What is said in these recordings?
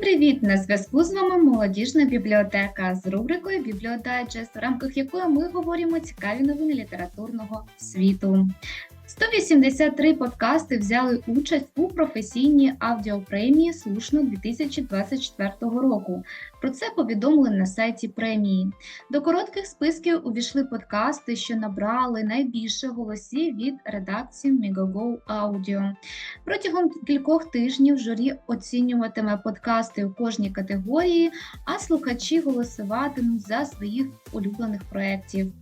привіт! На зв'язку з вами молодіжна бібліотека з рубрикою Бібліодайджест, в рамках якої ми говоримо цікаві новини літературного світу. 183 подкасти взяли участь у професійній аудіопремії Слушно 2024 року. Про це повідомили на сайті премії. До коротких списків увійшли подкасти, що набрали найбільше голосів від редакції Megogo Audio. Протягом кількох тижнів журі оцінюватиме подкасти у кожній категорії, а слухачі голосуватимуть за своїх улюблених проєктів.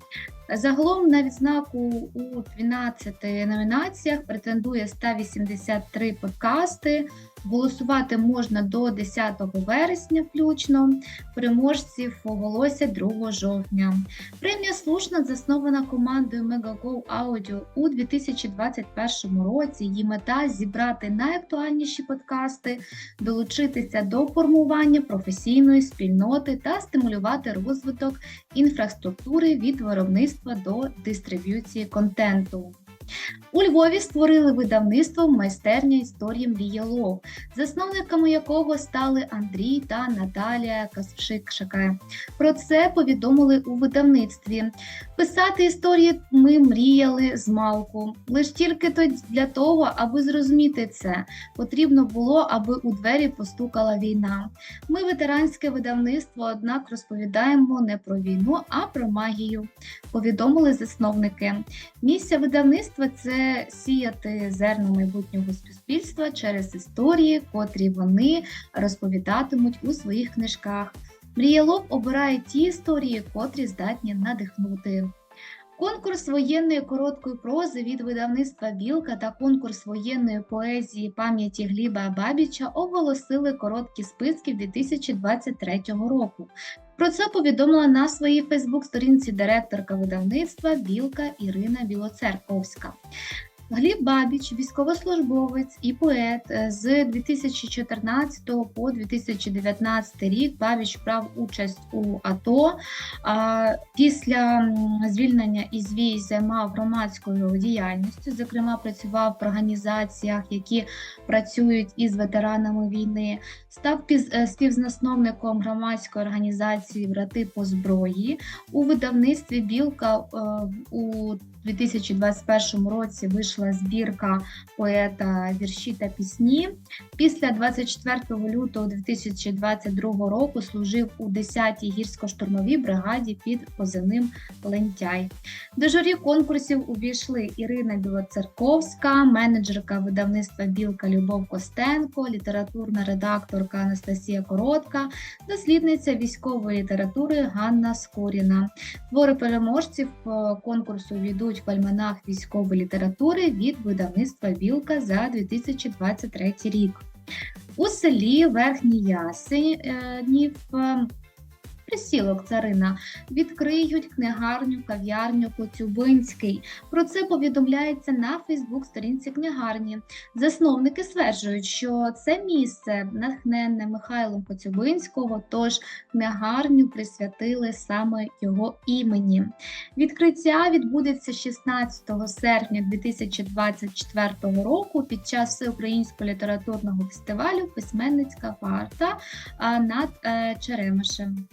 Загалом на відзнаку у 12 номінаціях претендує 183 подкасти. Голосувати можна до 10 вересня включно. Переможців оголосять 2 жовтня. Премія слушна заснована командою Megago Audio у 2021 році. Її мета зібрати найактуальніші подкасти, долучитися до формування професійної спільноти та стимулювати розвиток інфраструктури від виробництва до дистриб'юції контенту. У Львові створили видавництво майстерня історії Мріялов, засновниками якого стали Андрій та Наталія Каспшикшака. Про це повідомили у видавництві. Писати історії ми мріяли з малку. Лиш тільки для того, аби зрозуміти це, потрібно було, аби у двері постукала війна. Ми ветеранське видавництво, однак розповідаємо не про війну, а про магію. Повідомили засновники. Місія видавництва це сіяти зерно майбутнього суспільства через історії, котрі вони розповідатимуть у своїх книжках. Мріялов обирає ті історії, котрі здатні надихнути. Конкурс воєнної короткої прози від видавництва Білка та конкурс воєнної поезії пам'яті Гліба Бабіча оголосили короткі списки 2023 року. Про це повідомила на своїй Фейсбук-сторінці директорка видавництва Білка Ірина Білоцерковська. Гліб Бабіч, військовослужбовець і поет е, з 2014 по 2019 рік. Бабіч брав участь у АТО. Після звільнення із вій займав громадською діяльністю. Зокрема, працював в організаціях, які працюють із ветеранами війни. Став е, співзасновником громадської організації Брати по зброї у видавництві Білка е, у 2021 році вийшла збірка поета вірші та пісні. Після 24 лютого 2022 року служив у 10-й гірсько-штурмовій бригаді під позивним Лентяй. До журі конкурсів увійшли Ірина Білоцерковська, менеджерка видавництва Білка Любов Костенко, літературна редакторка Анастасія Коротка, дослідниця військової літератури Ганна Скоріна. Твори переможців конкурсу війдуть в альманах військової літератури від видавництва Білка за 2023 рік. У селі Верхній Ясенів е, Присілок царина відкриють книгарню, кав'ярню Коцюбинський. Про це повідомляється на Фейсбук-сторінці книгарні. Засновники стверджують, що це місце натхненне Михайлом Коцюбинського, тож книгарню присвятили саме його імені. Відкриття відбудеться 16 серпня 2024 року під час всеукраїнського літературного фестивалю Письменницька варта над е, Черемишем.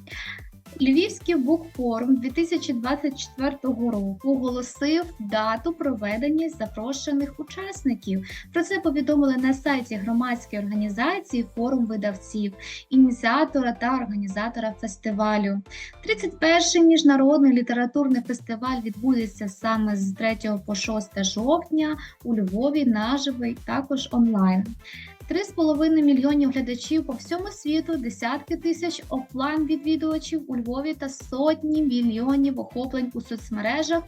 Львівський букфорум 2024 року оголосив дату проведення запрошених учасників. Про це повідомили на сайті громадської організації Форум видавців, ініціатора та організатора фестивалю. 31-й міжнародний літературний фестиваль відбудеться саме з 3 по 6 жовтня у Львові наживий, також онлайн. 3,5 мільйонів глядачів по всьому світу, десятки тисяч офлайн відвідувачів у Львові та сотні мільйонів охоплень у соцмережах.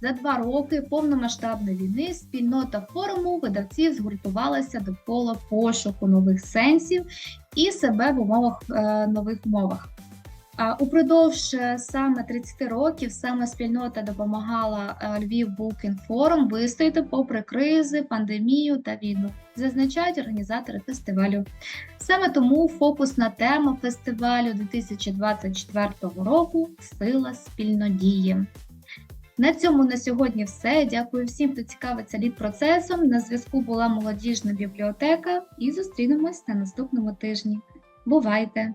За два роки повномасштабної війни спільнота форуму видавців згуртувалася довкола пошуку нових сенсів і себе в умовах е, нових умовах. Упродовж е, саме 30 років саме спільнота допомагала е, Львів Forum вистояти попри кризи, пандемію та війну, зазначають організатори фестивалю. Саме тому фокусна тема фестивалю 2024 року сила спільнодії. На цьому на сьогодні все. Дякую всім, хто цікавиться лід процесом. На зв'язку була молодіжна бібліотека, і зустрінемось на наступному тижні. Бувайте!